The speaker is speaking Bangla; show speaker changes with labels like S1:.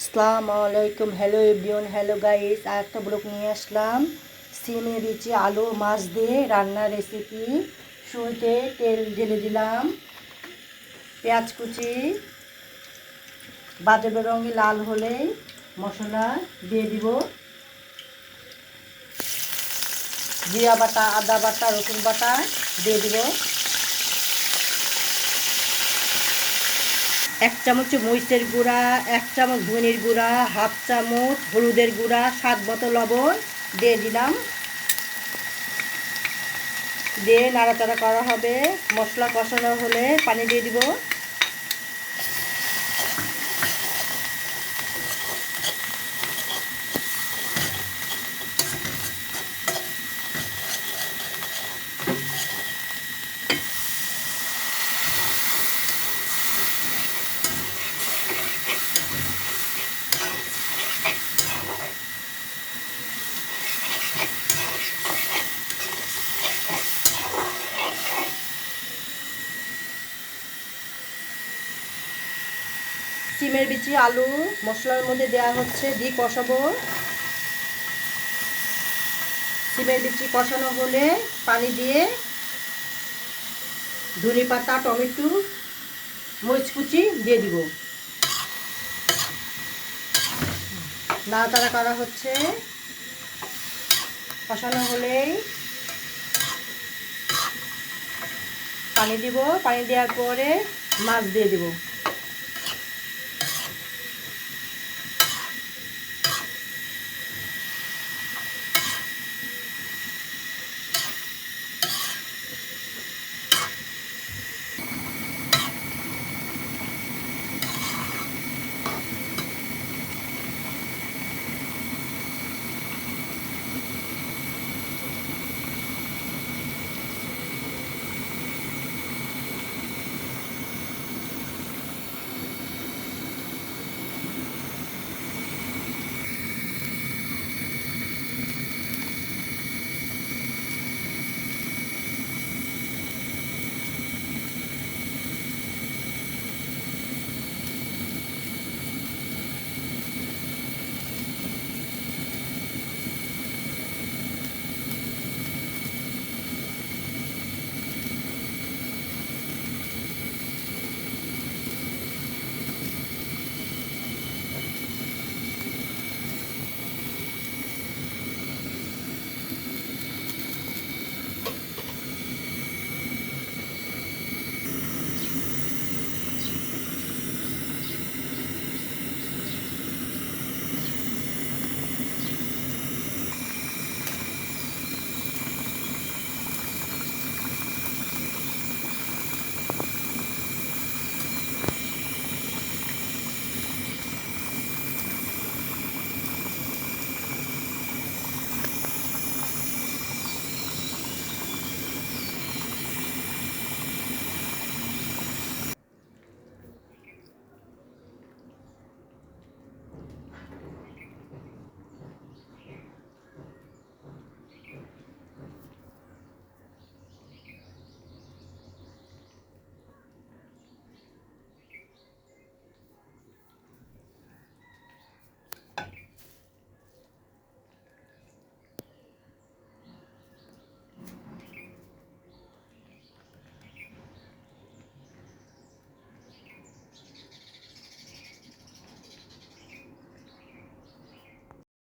S1: আসসালামু আলাইকুম। হ্যালো এভরিওয়ান হ্যালো গাইস আর একটা ব্লগ নিয়ে আসলাম। সিমে বিচি আলু, মাছ দিয়ে রান্নার রেসিপি শুরুতে তেল ঢেলে দিলাম। পেঁয়াজ কুচি বাজে বেরঙ্গি লাল হলেই মশলা দিয়ে দিব। জিরা বাটা, আদা বাটা, রসুন বাটা দিয়ে দিব। এক চামচ মরিচের গুঁড়া, এক চামচ ধনির গুঁড়া, হাফ চামচ হলুদের গুঁড়া, স্বাদ বোতল লবণ দিয়ে দিলাম। দিয়ে নাড়াচাড়া করা হবে। মশলা কষানো হলে পানি দিয়ে দিব। সিমের বিচি, আলু, মশলার মধ্যে দেওয়া হচ্ছে দিয়ে কষাবো। সিমের বিচি কষানো হলে পানি দিয়ে ধনে পাতা, টমেটো, মরিচ কুচি দিয়ে দিব। নাড়াচাড়া করা হচ্ছে। কষানো হলেই পানি দিব। পানি দেওয়ার পরে মাছ দিয়ে দিব।